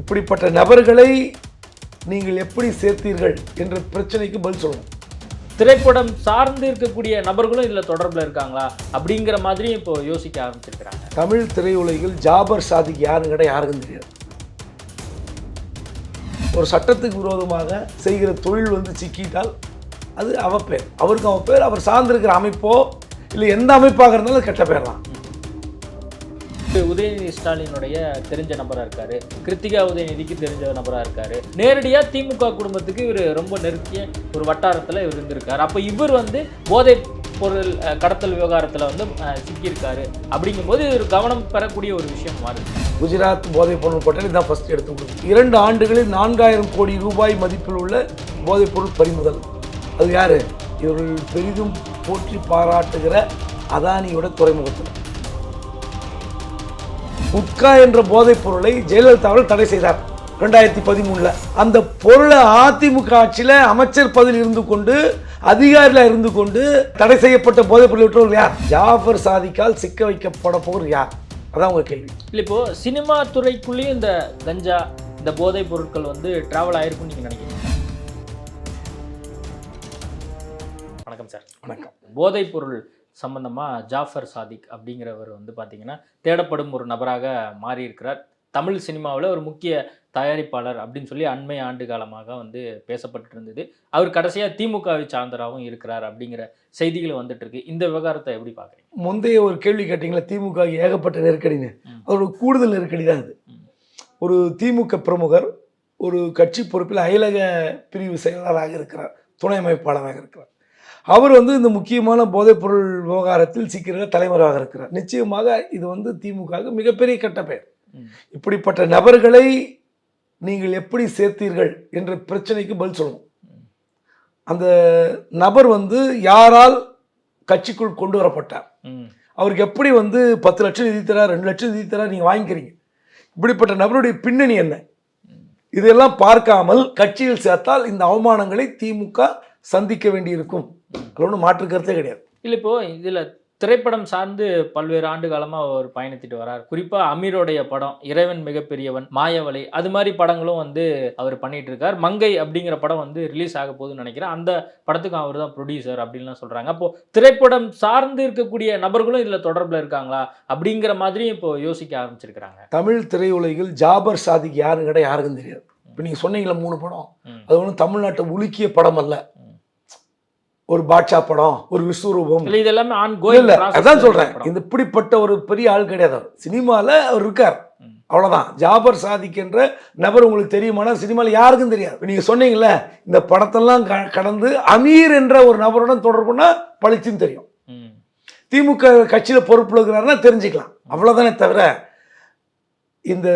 இப்படிப்பட்ட நபர்களை நீங்கள் எப்படி சேர்த்தீர்கள் என்ற பிரச்சனைக்கு பதில் சொல்லணும். திரைப்படம் சார்ந்து இருக்கக்கூடிய நபர்களும் இதுல தொடர்புல இருக்காங்களா? அப்படிங்கிற மாதிரி இப்போ யோசிக்க ஆரம்பிச்சிருக்கிறாங்க. தமிழ் திரையுலகில் ஜாபர் சாதிக் யாருன்னு கேட்டால் யாருக்கும் தெரியாது. ஒரு சட்டத்துக்கு விரோதமாக செய்கிற தொழில் வந்து சிக்கிட்டால் அது அவ பேர் அவருக்கு அவ பேர் அவர் சார்ந்திருக்கிற அமைப்போ இல்லை எந்த அமைப்பாக இருந்தாலும் கெட்ட பேர் தான். உதயநிதி ஸ்டாலினுடைய தெரிஞ்ச நபராக இருக்காரு. கிருத்திகா உதயநிதிக்கு தெரிஞ்ச நபராக இருக்காரு. நேரடியாக திமுக குடும்பத்துக்கு இவர் ரொம்ப நெருக்கிய ஒரு வட்டாரத்தில் இவர் இருந்திருக்காரு. அப்போ இவர் வந்து போதை பொருள் கடத்தல் விவகாரத்தில் வந்து சிக்கியிருக்காரு. அப்படிங்கும்போது இது ஒரு கவனம் பெறக்கூடிய ஒரு விஷயம் மாறுது. குஜராத் போதைப் பொருள் பட்டியல் இதான் ஃபர்ஸ்ட் எடுத்து கொடுக்கும் இரண்டு ஆண்டுகளில் நான்காயிரம் கோடி ரூபாய் மதிப்பில் உள்ள போதைப் பொருள் பறிமுதல். அது யார்? இவர்கள் பெரிதும் போற்றி பாராட்டுகிற அதானியோட துறைமுகத்தில். குட்கா என்ற போதைப் பொருளை ஜெயலலிதா அவர்கள் தடை செய்தார். ரெண்டாயிரத்தி பதிமூணுல. அந்த பொருளை அதிமுக ஆட்சியில் அமைச்சர் பதவியில் இருந்து கொண்டு அதிகாரியில் இருந்து கொண்டு தடை செய்யப்பட்ட போதைப் பொருள் விட்டவர்கள் யார்? ஜாஃபர் சாதிக்கால் சிக்க வைக்கப்பட போகிறது யார்? அதான் உங்க கேள்வி. இல்லை இப்போ சினிமா துறைக்குள்ளேயும் இந்த கஞ்சா இந்த போதைப் பொருட்கள் வந்து டிராவல் ஆயிருக்கும்னு நீங்க நினைக்கிறீங்க? வணக்கம் சார். வணக்கம் போதைப் பொருள் சம்பந்தமா ஜாஃபர் சாதிக் அப்படிங்கிறவர் வந்து பார்த்தீங்கன்னா தேடப்படும் ஒரு நபராக மாறி இருக்கிறார் தமிழ் சினிமாவில் ஒரு முக்கிய தயாரிப்பாளர் அப்படின்னு சொல்லி அண்மை ஆண்டு காலமாக வந்து பேசப்பட்டு இருந்தது. அவர் கடைசியாக திமுகவை சார்ந்தராகவும் இருக்கிறார் அப்படிங்கிற செய்திகள் வந்துட்டு இருக்கு. இந்த விவகாரத்தை எப்படி பார்க்குறீங்க முந்தைய ஒரு கேள்வி கேட்டீங்களா? திமுக ஏகப்பட்ட நெருக்கடின்னு. அதோட கூடுதல் நெருக்கடி தான் ம். ஒரு திமுக பிரமுகர் ஒரு கட்சி பொறுப்பில் அயலக பிரிவு செயலாளராக இருக்கிறார். துணை அமைப்பாளராக இருக்கிறார். அவர் வந்து இந்த முக்கியமான போதைப்பொருள் விவகாரத்தில் சிக்கிற தலைவராக இருக்கிறார். நிச்சயமாக இது வந்து திமுகவுக்கு மிகப்பெரிய கெட்ட பெயர். இப்படிப்பட்ட நபர்களை நீங்கள் எப்படி சேர்த்தீர்கள் என்ற பிரச்சனைக்கு பதில் சொல்லணும். அந்த நபர் வந்து யாரால் கட்சிக்குள் கொண்டு வரப்பட்டார்? அவருக்கு எப்படி வந்து பத்து லட்சம் நிதி தரா ரெண்டு லட்சம் நிதி தரா நீங்கள் வாங்கிக்கிறீங்க? இப்படிப்பட்ட நபருடைய பின்னணி என்ன? இதெல்லாம் பார்க்காமல் கட்சியில் சேர்த்தால் இந்த அவமானங்களை திமுக சந்திக்க வேண்டியிருக்கும். அது ஒன்றும் மாற்று கருத்தே கிடையாது. இல்லை இப்போ இதுல திரைப்படம் சார்ந்து பல்வேறு ஆண்டு காலமா அவர் பயணித்துட்டு வரார். குறிப்பா அமீரோடைய படம் இறைவன் மிகப்பெரியவன் மாயவலை அது மாதிரி படங்களும் வந்து அவர் பண்ணிட்டு இருக்கார் மங்கை அப்படிங்கிற படம் வந்து ரிலீஸ் ஆக போகுதுன்னு நினைக்கிறேன். அந்த படத்துக்கும் அவர் தான் ப்ரொடியூசர் அப்படின்லாம் சொல்றாங்க. அப்போ திரைப்படம் சார்ந்து இருக்கக்கூடிய நபர்களும் இதுல தொடர்புல இருக்காங்களா? அப்படிங்கிற மாதிரியும் இப்போ யோசிக்க ஆரம்பிச்சிருக்கிறாங்க. தமிழ் திரையுலகில் ஜாபர் சாதிக் யாருன்னு யாருக்கும் தெரியாது. இப்போ நீங்கள் சொன்னீங்களே மூணு படம். அது ஒன்றும் தமிழ்நாட்டை உலுக்கிய படம் அல்ல. ஒரு பாட்ஷா படம் ஒரு விஸ்வரூபம் இது எல்லாமே ஆன் அதான் சொல்றேன். இந்த இப்படிப்பட்ட ஒரு பெரிய ஆள் கிடையாது அவர். சினிமால அவர் இருக்கார். ம். அவ்வளவுதான். ஜாபர் சாதிக் என்ற நபர் உங்களுக்கு தெரியுமானா சினிமால யாருக்கும் தெரியாது. இப்ப நீங்க சொன்னீங்கல்ல இந்த படத்தெல்லாம் க- கடந்து அமீர் என்ற ஒரு நபருடன் தொடர்புனா பளிச்சுன்னு தெரியும். திமுக கட்சியில பொறுப்புல இருக்கிறாருன்னா தெரிஞ்சுக்கலாம். அவ்வளவுதானே தவிர இந்த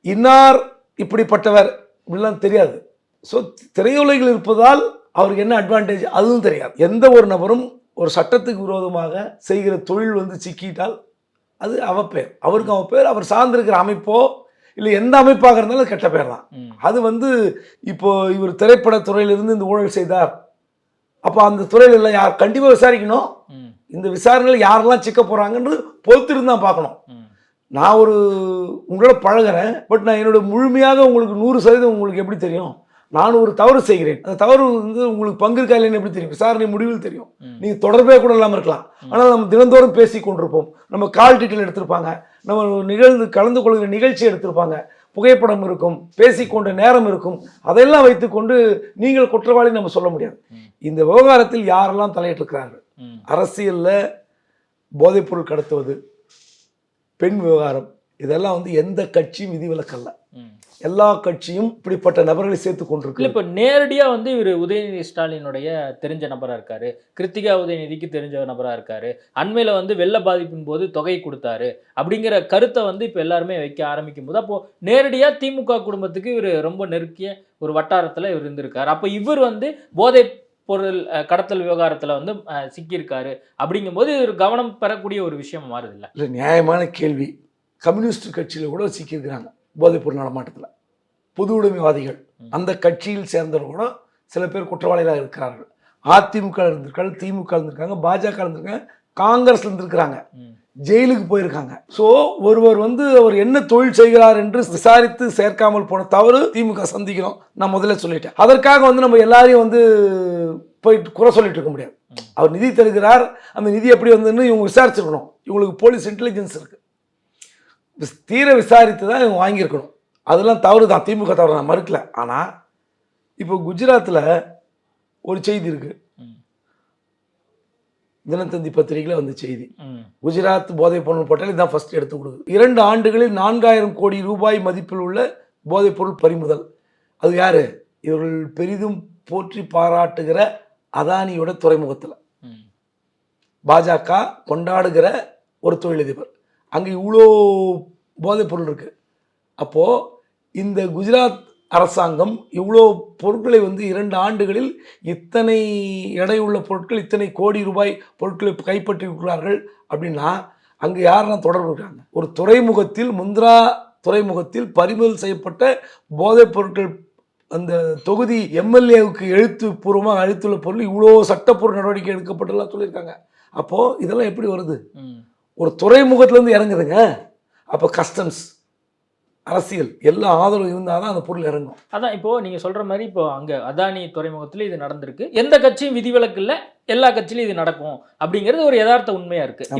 இன்னார் இப்படிப்பட்டவர் இப்படிலாம் தெரியாது. ஸோ திரையுலகில் இருப்பதால் அவருக்கு என்ன அட்வான்டேஜ் அதுவும் தெரியாது. எந்த ஒரு நபரும் ஒரு சட்டத்துக்கு விரோதமாக செய்கிற தொழில் வந்து சிக்கிட்டால் அது அவ பேர். அவருக்கு அவ பேர் அவர் சார்ந்திருக்கிற அமைப்போ இல்லை எந்த அமைப்பாக இருந்தாலும் கெட்ட பேர் தான். அது வந்து இப்போ இவர் திரைப்படத் துறையிலிருந்து இந்த ஊழல் செய்தார். அப்போ அந்த துறையில எல்லாம் யார் கண்டிப்பாக விசாரிக்கணும். இந்த விசாரணையில் யாரெல்லாம் சிக்க போகிறாங்கன்றது பொறுத்திருந்து தான் பார்க்கணும். நான் ஒரு உங்களோட பழகுறேன். பட் நான் என்னோட முழுமையாக உங்களுக்கு நூறு சதவீதம் உங்களுக்கு எப்படி தெரியும்? நான் ஒரு தவறு செய்கிறேன். அந்த தவறு வந்து உங்களுக்கு பங்கு இருக்கா இல்லைன்னு எப்படி தெரியும்? விசாரணை முடிவில் தெரியும். நீங்கள் தொடர்பே கூட இல்லாமல் இருக்கலாம். ஆனால் நம்ம தினந்தோறும் பேசி கொண்டிருப்போம். நம்ம கால் டீட்டெயில் எடுத்திருப்பாங்க. நம்ம நிகழ்ந்து கலந்து கொள்கிற நிகழ்ச்சி எடுத்திருப்பாங்க. புகைப்படம் இருக்கும் பேசிக்கொண்ட நேரம் இருக்கும். அதையெல்லாம் வைத்துக்கொண்டு நீங்கள் குற்றவாளி நம்ம சொல்ல முடியாது. இந்த விவகாரத்தில் யாரெல்லாம் தலையிட்டிருக்கிறார்கள். அரசியலில் போதைப்பொருள் கடத்துவது பெண் விவகாரம் இதெல்லாம் வந்து எந்த கட்சியும் விதிவிலக்கல்ல. எல்லா கட்சியும் இப்படிப்பட்ட நபர்களை சேர்த்து கொண்டிருக்கு. இப்ப நேரடியா வந்து இவர் உதயநிதி ஸ்டாலினுடைய தெரிஞ்ச நபரா இருக்காரு. கிருத்திகா உதயநிதிக்கு தெரிஞ்ச நபரா இருக்காரு. அண்மையில வந்து வெள்ள பாதிப்பின் போது தொகை கொடுத்தாரு. அப்படிங்கிற கருத்தை வந்து இப்ப எல்லாருமே வைக்க ஆரம்பிக்கும் போது அப்போ நேரடியா திமுக குடும்பத்துக்கு இவர் ரொம்ப நெருக்கிய ஒரு வட்டாரத்துல இவர் இருந்திருக்காரு. அப்ப இவர் வந்து போதை பொருள் கடத்தல் விவகாரத்துல வந்து சிக்கியிருக்காரு. அப்படிங்கும்போது இது ஒரு கவனம் பெறக்கூடிய ஒரு விஷயம் மாறுது இல்ல? இல்லை நியாயமான கேள்வி. கம்யூனிஸ்ட் கட்சியில் கூட சிக்கியிருக்கிறாங்க. போதைப்பொருள் நடமாட்டத்தில். பொது உடைமைவாதிகள். அந்த கட்சியில் சேர்ந்தவங்க கூட சில பேர் குற்றவாளிகளாக இருக்கிறார்கள். அதிமுக இருந்திருக்காங்க திமுக இருந்திருக்காங்க பாஜக இருந்திருக்காங்க காங்கிரஸ்ல இருந்திருக்கிறாங்க. ஜெயிலுக்கு போயிருக்காங்க. ஸோ ஒருவர் வந்து அவர் என்ன தொழில் செய்கிறார் என்று விசாரித்து சேர்க்காமல் போன தவறு திமுக சந்திக்கணும். நான் முதல்ல சொல்லிட்டேன். அதற்காக வந்து நம்ம எல்லாரையும் வந்து போயிட்டு குறை சொல்லிட்டு இருக்க முடியாது. அவர் நிதி தருகிறார். அந்த நிதி எப்படி வந்ததுன்னு இவங்க விசாரிச்சிருக்கணும். இவங்களுக்கு போலீஸ் இன்டெலிஜென்ஸ் இருக்கு. விஸ்- தீர விசாரித்து தான் இவங்க வாங்கியிருக்கணும். அதெல்லாம் தவறு தான் திமுக தவறு நான் மறுக்கல. ஆனால் இப்போ குஜராத்தில் ஒரு செய்தி இருக்கு. ம். தினத்தந்தி பத்திரிகையில் வந்த செய்தி. குஜராத் போதைப் பொருள் பட்டியல் இதான் ஃபர்ஸ்ட் எடுத்து கொடுக்குது. இரண்டு ஆண்டுகளில் நான்காயிரம் கோடி ரூபாய் மதிப்பில் உள்ள போதைப் பொருள் பறிமுதல். அது யாரு? இவர்கள் பெரிதும் போற்றி பாராட்டுகிற அதானியோட துறைமுகத்தில். பாஜக கொண்டாடுகிற ஒரு தொழிலதிபர். அங்கே இவ்வளோ போதைப் பொருள் இருக்குது அப்போது இந்த குஜராத் அரசாங்கம் இவ்வளோ பொருட்களை வந்து இரண்டு ஆண்டுகளில் இத்தனை எடையுள்ள பொருட்கள் இத்தனை கோடி ரூபாய் பொருட்களை கைப்பற்றியிருக்கிறார்கள் அப்படின்னா அங்கே யாரெல்லாம் தொடர்பு இருக்காங்க? ஒரு துறைமுகத்தில் முந்திரா துறைமுகத்தில் பறிமுதல் செய்யப்பட்ட போதைப் பொருட்கள் அந்த தொகுதி எம்எல்ஏவுக்கு எழுத்து பூர்வமாக அழுத்துள்ள பொருள் இவ்வளோ சட்டப்பூர்வ நடவடிக்கை எடுக்கப்பட்டதெல்லாம் சொல்லியிருக்காங்க. அப்போது இதெல்லாம் எப்படி வருது? ஒரு துறைமுகத்துலேருந்து இறங்குதுங்க. அப்போ கஸ்டம்ஸ் அரசியல் எல்லா ஆதரவு இருந்தால் தான் அந்த பொருள் இறங்கும். அதான் இப்போ நீங்க சொல்ற மாதிரி இப்போ அங்க அதானி துறைமுகத்துல இது நடந்திருக்கு. எந்த கட்சியும் விதிவிலக்கு இல்ல எல்லா கட்சியிலும் இது நடக்கும். அப்படிங்கிறது ஒரு யதார்த்த உண்மையா இருக்கு. ஆமா.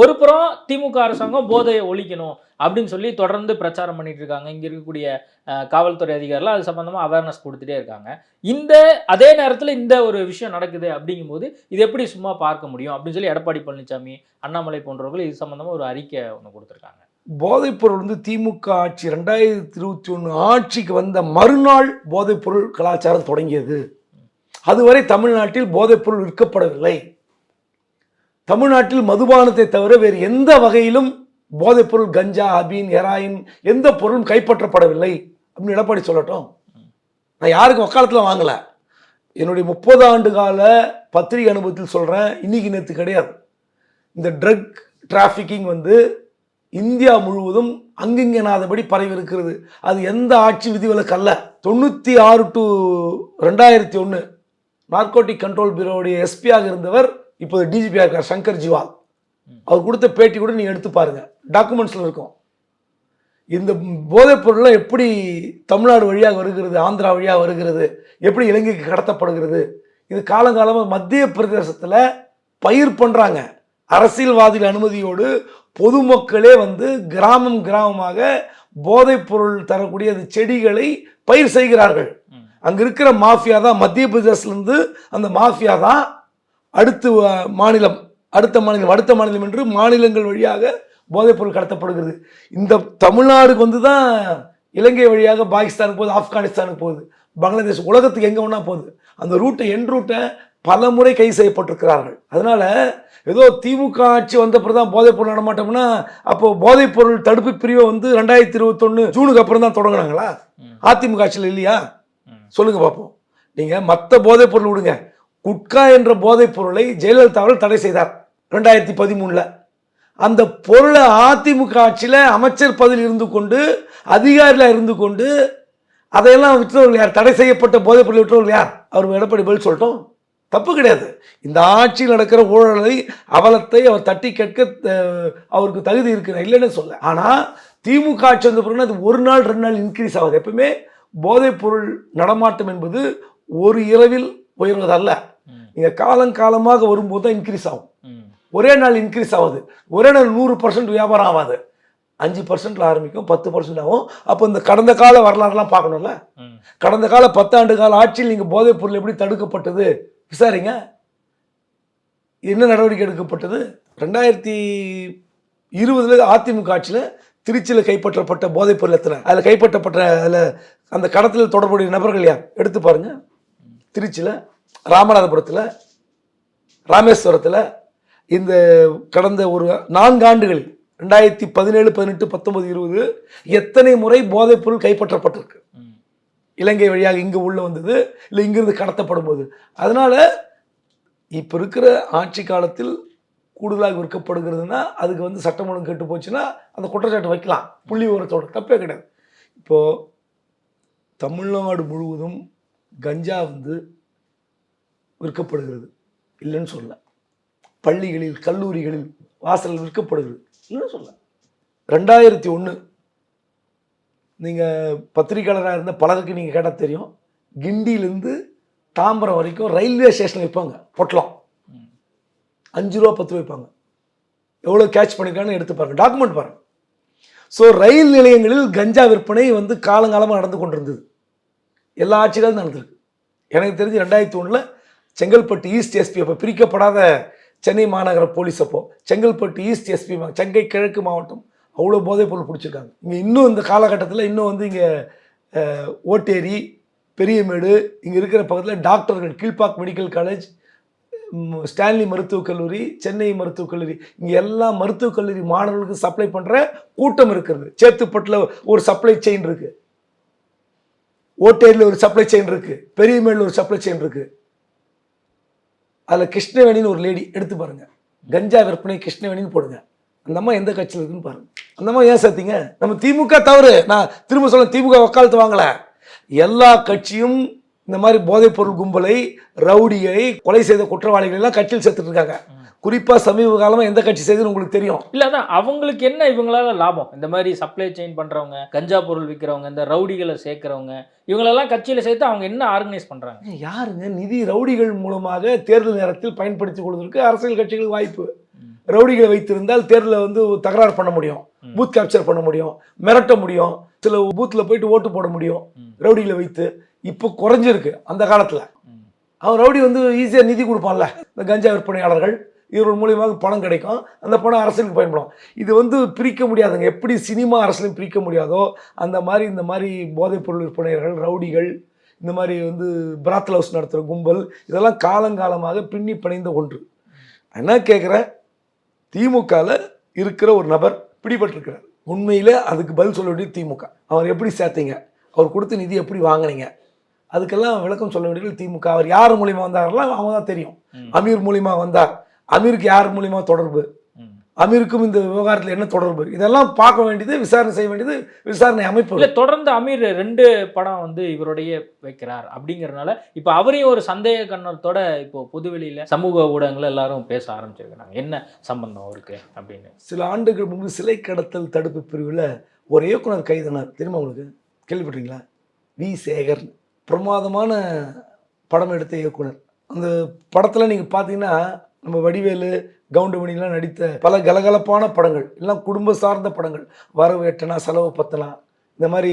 ஒரு புறம் திமுக அரசாங்கம் போதையை ஒழிக்கணும் அப்படின்னு சொல்லி தொடர்ந்து பிரச்சாரம் பண்ணிட்டு இருக்காங்க. இங்க இருக்கக்கூடிய காவல்துறை அதிகாரிகள் அது சம்பந்தமா அவேர்னஸ் கொடுத்துட்டே இருக்காங்க. இந்த அதே நேரத்தில் இந்த ஒரு விஷயம் நடக்குது அப்படிங்கும்போது இது எப்படி சும்மா பார்க்க முடியும் அப்படின்னு சொல்லி எடப்பாடி பழனிசாமி அண்ணாமலை போன்றவர்கள் இது சம்பந்தமா ஒரு அறிக்கை ஒன்று கொடுத்துருக்காங்க. போதைப்பொருள் வந்து திமுக ஆட்சி ரெண்டாயிரத்தி இருபத்தி ஒன்று ஆட்சிக்கு வந்த மறுநாள் போதைப்பொருள் கலாச்சாரம் தொடங்கியது. அதுவரை தமிழ்நாட்டில் போதைப்பொருள் விற்கப்படவில்லை. தமிழ்நாட்டில் மதுபானத்தை தவிர வேறு எந்த வகையிலும் போதைப்பொருள் கஞ்சா அபீன் ஹெராயின் எந்த பொருளும் கைப்பற்றப்படவில்லை அப்படின்னு எடப்பாடி சொல்லட்டும். நான் யாருக்கும் வக்காலத்தில் வாங்கலை. என்னுடைய முப்பது ஆண்டு கால பத்திரிகை அனுபவத்தில் சொல்கிறேன் இன்னைக்கு நேற்று கிடையாது. இந்த ட்ரக் டிராஃபிக்கிங் வந்து இந்தியா முழுவதும் அங்கிங்கனாதபடி பரவி இருக்கிறது அது எந்த ஆட்சி விதிவிலக்கு அல்ல. தொண்ணூற்றி ஆறு டு ரெண்டாயிரத்தி ஒன்று நார்கோட்டிக் கண்ட்ரோல் பியூரோடைய எஸ்பியாக இருந்தவர் இப்போது டிஜிபியாக இருக்கார் சங்கர் ஜிவால். அவர் கொடுத்த பேட்டி கூட நீங்கள் எடுத்து பாருங்க. டாக்குமெண்ட்ஸில் இருக்கும். இந்த போதைப் பொருள்லாம் எப்படி தமிழ்நாடு வழியாக வருகிறது ஆந்திரா வழியாக வருகிறது எப்படி இலங்கைக்கு கடத்தப்படுகிறது இது காலங்காலமாக மத்திய பிரதேசத்தில் பயிர் பண்ணுறாங்க அரசியல்வாதிகள் அனுமதியோடு பொதுமக்களே வந்து கிராமம் கிராமமாக போதைப் பொருள் தரக்கூடிய அந்த செடிகளை பயிர் செய்கிறார்கள். அங்க இருக்கிற மாஃபியா தான் மத்திய பிரதேசலேருந்து அந்த மாஃபியா தான் அடுத்து மாநிலம் அடுத்த மாநிலம் அடுத்த மாநிலம் என்று மாநிலங்கள் வழியாக போதைப் பொருள் கடத்தப்படுகிறது. இந்த தமிழ்நாடுக்கு வந்து தான் இலங்கை வழியாக பாகிஸ்தானுக்கு போகுது ஆப்கானிஸ்தானுக்கு போகுது பங்களாதேஷ் உலகத்துக்கு எங்கே வேணா போகுது. அந்த ரூட்டை என் ரூட்டை பல முறை கைது செய்யப்பட்டிருக்கிறார்கள். அதனால ஏதோ திமுக ஆட்சி வந்த பிறகு தான் போதைப் பொருள் நடமாட்டோம்னா அப்போ போதைப் பொருள் தடுப்பு பிரிவை வந்து ரெண்டாயிரத்தி இருபத்தொன்று ஜூனுக்கு அப்புறம் தான் தொடங்கினாங்களா. அதிமுக ஆட்சியில் இல்லையா? ம். சொல்லுங்க பார்ப்போம் நீங்க மற்ற போதைப் பொருள் விடுங்க. குட்கா என்ற போதைப் பொருளை ஜெயலலிதாவில் தடை செய்தார் ரெண்டாயிரத்தி பதிமூணில். அந்த பொருளை அதிமுக ஆட்சியில் அமைச்சர் பதவியில் இருந்து கொண்டு அதிகாரியில் இருந்து கொண்டு அதையெல்லாம் விற்றவர்கள் யார்? தடை செய்யப்பட்ட போதைப் பொருள் விற்றவர்கள் யார்? அவர் எடப்பாடி பதில் சொல்லட்டும். தப்பு கிடையாது. இந்த ஆட்சியில் நடக்கிற ஊழலை அவலத்தை அவர் தட்டி கேட்க அவருக்கு தகுதி இருக்கிற இல்லைன்னு சொல்ல. ஆனால் திமுக ஆட்சி வந்த பிறகு அது ஒரு நாள் ரெண்டு நாள் இன்க்ரீஸ் ஆகுது. எப்பவுமே போதைப் பொருள் நடமாட்டம் என்பது ஒரு இரவில் உயர்வதல்ல நீங்கள் காலங்காலமாக வரும்போது தான் இன்க்ரீஸ் ஆகும். ஒரே நாள் இன்க்ரீஸ் ஆகுது. ஒரே நாள் நூறு பர்சன்ட் வியாபாரம் ஆகாது. அஞ்சு பர்சன்ட்ல ஆரம்பிக்கும் பத்து பர்சன்ட் ஆகும். அப்போ இந்த கடந்த கால வரலாறுலாம் பார்க்கணும்ல. கடந்த கால பத்தாண்டு கால ஆட்சியில் நீங்கள் போதைப் பொருள் எப்படி தடுக்கப்பட்டது? விசாரிங்க. என்ன நடவடிக்கை எடுக்கப்பட்டது? ரெண்டாயிரத்தி இருபதுல அதிமுக ஆட்சியில் திருச்சியில் கைப்பற்றப்பட்ட போதைப் பொருள் எத்தனை? அதில் கைப்பற்றப்பட்ட அதில் அந்த கடத்தில் தொடர்புடைய நபர்கள் யார்? எடுத்து பாருங்க. திருச்சியில். ராமநாதபுரத்தில் ராமேஸ்வரத்தில் இந்த கடந்த ஒரு நான்கு ஆண்டுகளில் ரெண்டாயிரத்தி பதினேழு பதினெட்டு பத்தொன்பது இருபது எத்தனை முறை போதைப் பொருள் கைப்பற்றப்பட்டிருக்கு? இலங்கை வழியாக இங்கே உள்ளே வந்தது இல்லை இங்கிருந்து கடத்தப்படும் போது. அதனால் இப்போ இருக்கிற ஆட்சி காலத்தில் கூடுதலாக விற்கப்படுகிறதுனா அதுக்கு வந்து சட்டம் ஒழுங்கு கெட்டு போச்சுன்னா அந்த குற்றச்சாட்டு வைக்கலாம். புள்ளி உரத்தோட தப்பே கிடையாது. இப்போது தமிழ்நாடு முழுவதும் கஞ்சா வந்து விற்கப்படுகிறது. இல்லைன்னு சொல்ல பள்ளிகளில் கல்லூரிகளில் வாசல் விற்கப்படுகிறது. இல்லைன்னு சொல்ல ரெண்டாயிரத்தி ஒன்று நீங்கள் பத்திரிக்கையாளராக இருந்த பலருக்கு நீங்கள் கேட்டால் தெரியும். கிண்டியிலேருந்து தாம்பரம் வரைக்கும் ரயில்வே ஸ்டேஷனில் வைப்பாங்க பொட்டலம். அஞ்சு ரூபா பத்து ரூபா வைப்பாங்க எவ்வளோ கேட்ச் பண்ணியிருக்கான்னு எடுத்து பாருங்கள் டாக்குமெண்ட் பாருங்கள் ஸோ ரயில் நிலையங்களில் கஞ்சா விற்பனை வந்து காலங்காலமாக நடந்து கொண்டிருந்தது. எல்லா ஆட்சிகளும் நடந்திருக்கு. எனக்கு தெரிஞ்சு ரெண்டாயிரத்தி ஒன்றில் செங்கல்பட்டு ஈஸ்ட் எஸ்பி அப்போ பிரிக்கப்படாத சென்னை மாநகர போலீஸ் அப்போ செங்கல்பட்டு ஈஸ்ட் எஸ்பி செங்கை கிழக்கு மாவட்டம் அவ்வளோ போதை பொருள் பிடிச்சிருக்காங்க. இங்கே இன்னும் இந்த காலகட்டத்தில் இன்னும் வந்து இங்கே ஓட்டேரி பெரியமேடு இங்கே இருக்கிற பக்கத்தில் டாக்டர்கள் கீழ்பாக் மெடிக்கல் காலேஜ் ஸ்டான்லி மருத்துவக் கல்லூரி சென்னை மருத்துவக் கல்லூரி இங்கே எல்லா மருத்துவக் கல்லூரி மாணவர்களுக்கு சப்ளை பண்ணுற கூட்டம் இருக்கிறது சேத்துப்பட்டில் ஒரு சப்ளை செயின் இருக்குது ஓட்டேரியில் ஒரு சப்ளை செயின் இருக்குது பெரியமேடில் ஒரு சப்ளை செயின் இருக்குது அதில் கிருஷ்ணவேணின்னு ஒரு லேடி எடுத்து பாருங்கள் கஞ்சா விற்பனை கிருஷ்ணவேணின்னு போடுங்க. அந்த அம்மா எந்த கட்சியில் இருக்குன்னு பாருங்க. அந்த அம்மா ஏன் சேர்த்தீங்க? நம்ம திமுக தவறு. நான் திரும்ப சொல்ல திமுக வக்காலத்து வாங்கலை. எல்லா கட்சியும் இந்த மாதிரி போதைப்பொருள் கும்பலை ரவுடியை கொலை செய்த குற்றவாளிகள் எல்லாம் கட்சியில் சேர்த்துட்டு இருக்காங்க. குறிப்பா சமீப காலமா எந்த கட்சி செய்துன்னு உங்களுக்கு தெரியும். இல்ல அதான். அவங்களுக்கு என்ன இவங்களால லாபம்? இந்த மாதிரி சப்ளை செயின் பண்றவங்க கஞ்சா பொருள் விற்கிறவங்க இந்த ரவுடிகளை சேர்க்கிறவங்க இவங்களெல்லாம் கட்சியில சேர்த்து அவங்க என்ன ஆர்கனைஸ் பண்றாங்க? ஏன் யாருங்க? நிதி ரவுடிகள் மூலமாக தேர்தல் நேரத்தில் பயன்படுத்திக் கொள்வதற்கு அரசியல் கட்சிகளுக்கு வாய்ப்பு. ரவுடிகளை வைத்திருந்தால் தேர்தலில் வந்து தகராறு பண்ண முடியும். பூத் கேப்சர் பண்ண முடியும். மிரட்ட முடியும். சில பூத்தில் போயிட்டு ஓட்டு போட முடியும். ரவுடிகளை வைத்து. இப்போ குறைஞ்சிருக்கு அந்த காலத்தில். அவன் ரவுடி வந்து ஈஸியாக நிதி கொடுப்பான்ல. இந்த கஞ்சா விற்பனையாளர்கள். இவர்கள் மூலியமாக பணம் கிடைக்கும். அந்த பணம் அரசியலுக்கு பயன்படும். இது வந்து பிரிக்க முடியாதுங்க. எப்படி சினிமா அரசியலையும் பிரிக்க முடியாதோ அந்த மாதிரி இந்த மாதிரி போதைப்பொருள் விற்பனையாளர்கள் ரவுடிகள் இந்த மாதிரி வந்து பிராத்தல் ஹவுஸ் நடத்துகிற கும்பல் இதெல்லாம் காலங்காலமாக பின்னி பிணைந்த ஒன்று. என்ன கேட்குறேன் திமுகவில் இருக்கிற ஒரு நபர் பிடிபட்டிருக்கிறார். உண்மையில் அதுக்கு பதில் சொல்ல வேண்டியது திமுக. அவர் எப்படி சேர்த்தீங்க? அவர் கொடுத்த நிதி எப்படி வாங்குனீங்க? அதுக்கெல்லாம் விளக்கம் சொல்ல வேண்டியது திமுக. அவர் யார் மூலியமா வந்தாரெல்லாம் அவங்க தான் தெரியும். அமீர் மூலியமா வந்தார். அமீருக்கு யார் மூலியமா தொடர்பு. அமீருக்கும் இந்த விவகாரத்தில் என்ன தொடர்பு? இதெல்லாம் பார்க்க வேண்டியது விசாரணை செய்ய வேண்டியது விசாரணை அமைப்பு. இல்ல தொடர்ந்து அமீர் ரெண்டு படம் வந்து இவருடைய வைக்கிறார் அப்படிங்கறதுனால இப்ப அவரையும் ஒரு சந்தேக கண்ணத்தோட இப்போ பொதுவெளியில சமூக ஊடகங்கள் எல்லாரும் பேச ஆரம்பிச்சிருக்காங்க. என்ன சம்பந்தம் அவருக்கு அப்படின்னு? சில ஆண்டுகள் முன்பு சிலை கடத்தல் தடுப்பு பிரிவில் ஒரு இயக்குனர் கைதானார். தெரியுமா உங்களுக்கு? கேள்விப்பட்டீங்களா வி. சேகர். பிரமாதமான படம் எடுத்த இயக்குனர். அந்த படத்தில் நீங்கள் பார்த்தீங்கன்னா நம்ம வடிவேலு கவுண்டமணிலாம் நடித்த பல கலகலப்பான படங்கள் எல்லாம் குடும்ப சார்ந்த படங்கள். வரவு எட்டனா செலவு பத்தனா இந்த மாதிரி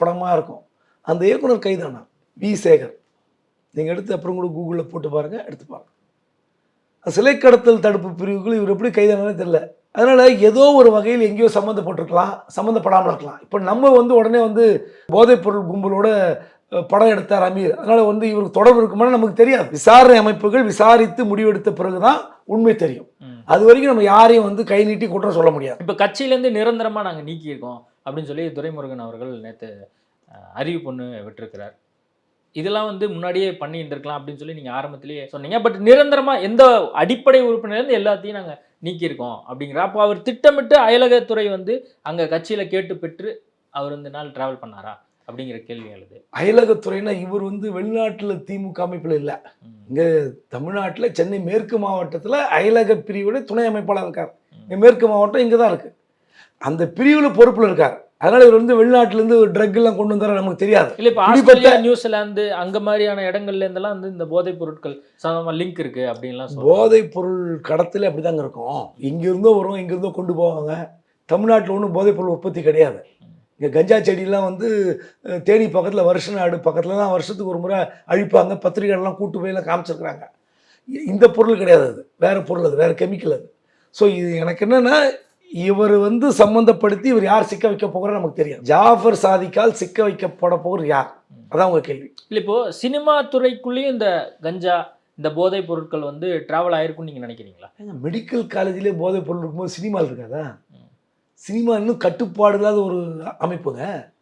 படமாக இருக்கும். அந்த இயக்குனர் கைதானா? வி. சேகர். நீங்கள் எடுத்து அப்புறம் கூட கூகுளில் போட்டு பாருங்கள் எடுத்து பாருங்க. சிலை கடத்தல் தடுப்பு பிரிவுகள் இவர் எப்படி கைதானே தெரில அதனால் ஏதோ ஒரு வகையில் எங்கேயோ சம்மந்தப்பட்டிருக்கலாம் சம்மந்தப்படாமல் இருக்கலாம். இப்போ நம்ம வந்து உடனே வந்து போதைப்பொருள் கும்பலோட படம் எடுத்தார் அமீர். அதனால வந்து இவருக்கு தொடர்பு இருக்குமான்னு நமக்கு தெரியாது. விசாரணை அமைப்புகள் விசாரித்து முடிவெடுத்த பிறகுதான் உண்மை தெரியும். அது வரைக்கும் நம்ம யாரையும் வந்து கை நீட்டி குற்றம் சொல்ல முடியாது. இப்ப கட்சியில இருந்து நிரந்தரமா நாங்க நீக்கியிருக்கோம் அப்படின்னு சொல்லி துரைமுருகன் அவர்கள் அஹ், அறிவிப்பு ஒன்று விட்டிருக்கிறார். இதெல்லாம் வந்து முன்னாடியே பண்ணி இருந்திருக்கலாம் அப்படின்னு சொல்லி நீங்க ஆரம்பத்திலேயே சொன்னீங்க. பட் நிரந்தரமா எந்த அடிப்படை உறுப்பினர் இருந்து எல்லாத்தையும் நாங்க நீக்கியிருக்கோம் அப்படிங்கிற அப்போ அவர் திட்டமிட்டு அயலகத்துறை வந்து அங்க கட்சியில கேட்டு பெற்று அவர் இந்த நாள் டிராவல் பண்ணாரா? அப்படிங்கிற கேள்வி எழுது. அயலகத்துறைனா இவர் வந்து வெளிநாட்டில் திமுக அமைப்பில் இல்லை. இங்கே தமிழ்நாட்டில் சென்னை மேற்கு மாவட்டத்தில் அயலக பிரிவோட துணை அமைப்பாளர் இருக்கார். இங்க மேற்கு மாவட்டம் இங்கே தான் இருக்குது அந்த பிரிவில் பொறுப்பில் இருக்கார். அதனால் இவர் வந்து வெளிநாட்டிலேருந்து ட்ரக் எல்லாம் கொண்டு வந்தார நமக்கு தெரியாது. இல்ல இப்ப ஆஸ்திரேலியா நியூசிலாந்து அங்க மாதிரியான இடங்கள்ல இருந்தெல்லாம் வந்து இந்த போதைப் பொருட்கள் சம்பந்தமா லிங்க் இருக்கு அப்படின்லாம். போதைப் பொருள் கடத்தலே அப்படி தாங்க இருக்கும் இங்கிருந்தோ வரும் இங்கிருந்தோ கொண்டு போவாங்க. தமிழ்நாட்டில் ஒன்றும் போதைப் பொருள் உற்பத்தி கிடையாது. இங்கே கஞ்சா செடியெல்லாம் வந்து தேனி பக்கத்தில் வருஷ நாடு பக்கத்தில் தான் வருஷத்துக்கு ஒரு முறை அழிப்பாங்க. பத்திரிகைலாம் கூட்டு போய் எல்லாம் காமிச்சிருக்கிறாங்க. இந்த பொருள் கிடையாது அது. வேற பொருள் அது. வேற கெமிக்கல் அது. ஸோ இது எனக்கு என்னன்னா இவர் வந்து சம்மந்தப்படுத்தி இவர் யார் சிக்க வைக்க போகிறார் நமக்கு தெரியும் ஜாஃபர் சாதிக்கால் சிக்க வைக்கப்பட போகிறது யார்? அதான் உங்க கேள்வி. இல்ல இப்போ சினிமா துறைக்குள்ளேயும் இந்த கஞ்சா இந்த போதைப் பொருட்கள் வந்து டிராவல் ஆயிருக்கும்னு நீங்க நினைக்கிறீங்களா? மெடிக்கல் காலேஜ்லேயே போதைப் பொருள் இருக்கும்போது சினிமாவில் இருக்காதா. சினிமா இன்னும் கட்டுப்பாடு இல்லாத ஒரு அமைப்புங்க.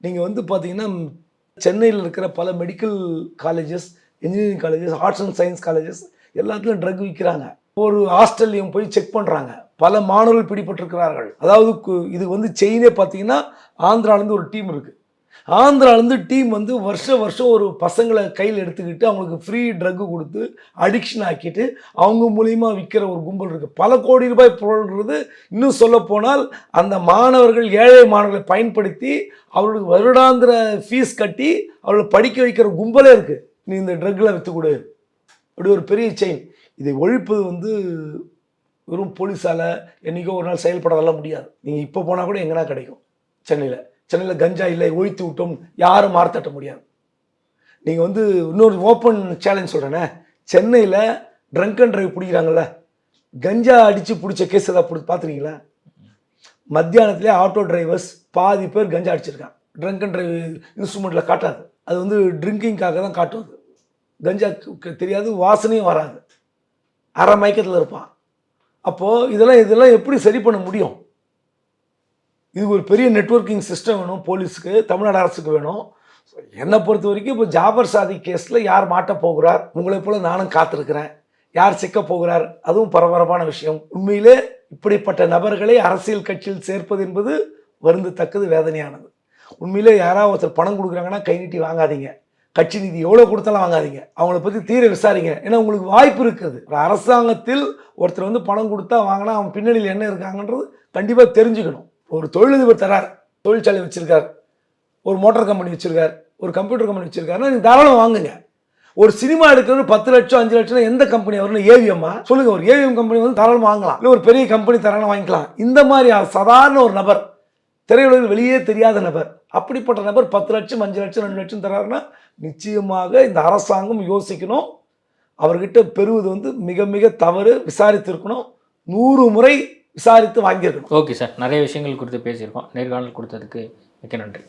நீங்கள் வந்து பார்த்தீங்கன்னா சென்னையில் இருக்கிற பல medical colleges engineering colleges arts and science colleges எல்லாத்துலையும் ட்ரக் விற்கிறாங்க ஒரு ஹாஸ்டல்லையும் போய் செக் பண்ணுறாங்க பல மாணவர்கள் பிடிபட்டிருக்கிறார்கள். அதாவது கு- இது வந்து செயினே பார்த்தீங்கன்னா ஆந்திராலேருந்து ஒரு டீம் இருக்குது ஆந்திராலேருந்து டீம் வந்து வருஷம் வருஷம் ஒரு பசங்களை கையில் எடுத்துக்கிட்டு அவங்களுக்கு ஃப்ரீ ட்ரக்கு கொடுத்து அடிக்ஷன் ஆக்கிட்டு அவங்க மூலியமாக விற்கிற ஒரு கும்பல் இருக்குது பல கோடி ரூபாய் பொருள்ன்றது இன்னும் சொல்ல போனால் அந்த மாணவர்கள் ஏழை மாணவர்களை பயன்படுத்தி அவர்களுக்கு வருடாந்திர ஃபீஸ் கட்டி அவர்களை படிக்க வைக்கிற கும்பலே இருக்குது நீ இந்த ட்ரக்கில் விற்று அப்படி ஒரு பெரிய செயின் இதை ஒழிப்பது வந்து வெறும் போலீஸால் என்றைக்கோ ஒரு நாள் செயல்படதெல்லாம் முடியாது. நீங்கள் இப்போ போனால் கூட எங்கன்னா கிடைக்கும் சென்னையில். சென்னையில் கஞ்சா இல்லை ஒழித்து விட்டோம் யாரும் மார்த்தட்ட முடியாது. நீங்கள் வந்து இன்னொரு ஓப்பன் சேலஞ்ச் சொல்கிறேனே சென்னையில் ட்ரங்க் அண்ட் ட்ரைவ் பிடிக்கிறாங்கல்ல கஞ்சா அடித்து பிடிச்ச கேஸ் ஏதாவது பிடி பார்த்துருக்கீங்களா? மத்தியானத்திலே ஆட்டோ டிரைவர்ஸ் பாதி பேர் கஞ்சா அடிச்சிருக்கான் ட்ரங்க் அண்ட் ட்ரைவ் இன்ஸ்ட்ருமெண்ட்டில் காட்டாது. அது வந்து ட்ரிங்கிங்காக தான் காட்டும் அது. கஞ்சா தெரியாது வாசனையும் வராது. அரை மயக்கத்தில் இருப்பான். அப்போது இதெல்லாம் இதெல்லாம் எப்படி சரி பண்ண முடியும்? இது ஒரு பெரிய நெட்வொர்க்கிங் சிஸ்டம் வேணும் போலீஸுக்கு தமிழ்நாடு அரசுக்கு வேணும். என்னை பொறுத்த வரைக்கும் இப்போ ஜாபர் சாதி கேஸில் யார் மாட்ட போகிறார்? உங்களை போல் நானும் காத்திருக்கிறேன். யார் சிக்க போகிறார்? அதுவும் பரபரப்பான விஷயம். உண்மையிலே இப்படிப்பட்ட நபர்களை அரசியல் கட்சியில் சேர்ப்பது என்பது வருந்தத்தக்கது வேதனையானது. உண்மையிலே யாராவது ஒருத்தர் பணம் கொடுக்குறாங்கன்னா கை நீட்டி வாங்காதீங்க. கட்சி நிதி எவ்வளோ கொடுத்தாலும் வாங்காதீங்க. அவங்கள பற்றி தீர விசாரிங்க. ஏன்னா உங்களுக்கு வாய்ப்பு இருக்குது. அரசாங்கத்தில் ஒருத்தர் வந்து பணம் கொடுத்தா வாங்கினா அவன் பின்னணியில் என்ன இருக்காங்கன்றது கண்டிப்பாக தெரிஞ்சுக்கணும். ஒரு தொழிலதிபர் தரார் தொழிற்சாலை வச்சிருக்கார் ஒரு மோட்டார் கம்பெனி வச்சிருக்கார் ஒரு கம்ப்யூட்டர் கம்பெனி வச்சிருக்காருன்னா நீங்கள் தாராளம் வாங்குங்க. ஒரு சினிமா எடுக்கிறது பத்து லட்சம் அஞ்சு லட்சம் எந்த கம்பெனி வரணும் ஏவிஎம்மா சொல்லுங்க ஒரு ஏவிஎம் கம்பெனி வந்து தாராளம் வாங்கலாம். இல்லை ஒரு பெரிய கம்பெனி தரான வாங்கிக்கலாம். இந்த மாதிரி சாதாரண ஒரு நபர் திரையுலகில் வெளியே தெரியாத நபர் அப்படிப்பட்ட நபர் பத்து லட்சம் அஞ்சு லட்சம் ரெண்டு லட்சம் தராருன்னா நிச்சயமாக இந்த அரசாங்கம் யோசிக்கணும். அவர்கிட்ட பெறுவது வந்து மிக மிக தவறு விசாரித்திருக்கணும். நூறு முறை விசாரித்து வாங்கியிருக்கணும். Okay sir. நிறைய விஷயங்கள் குறித்து பேசியிருக்கோம். நேர்காணல் கொடுத்ததுக்கு மிக்க நன்றி.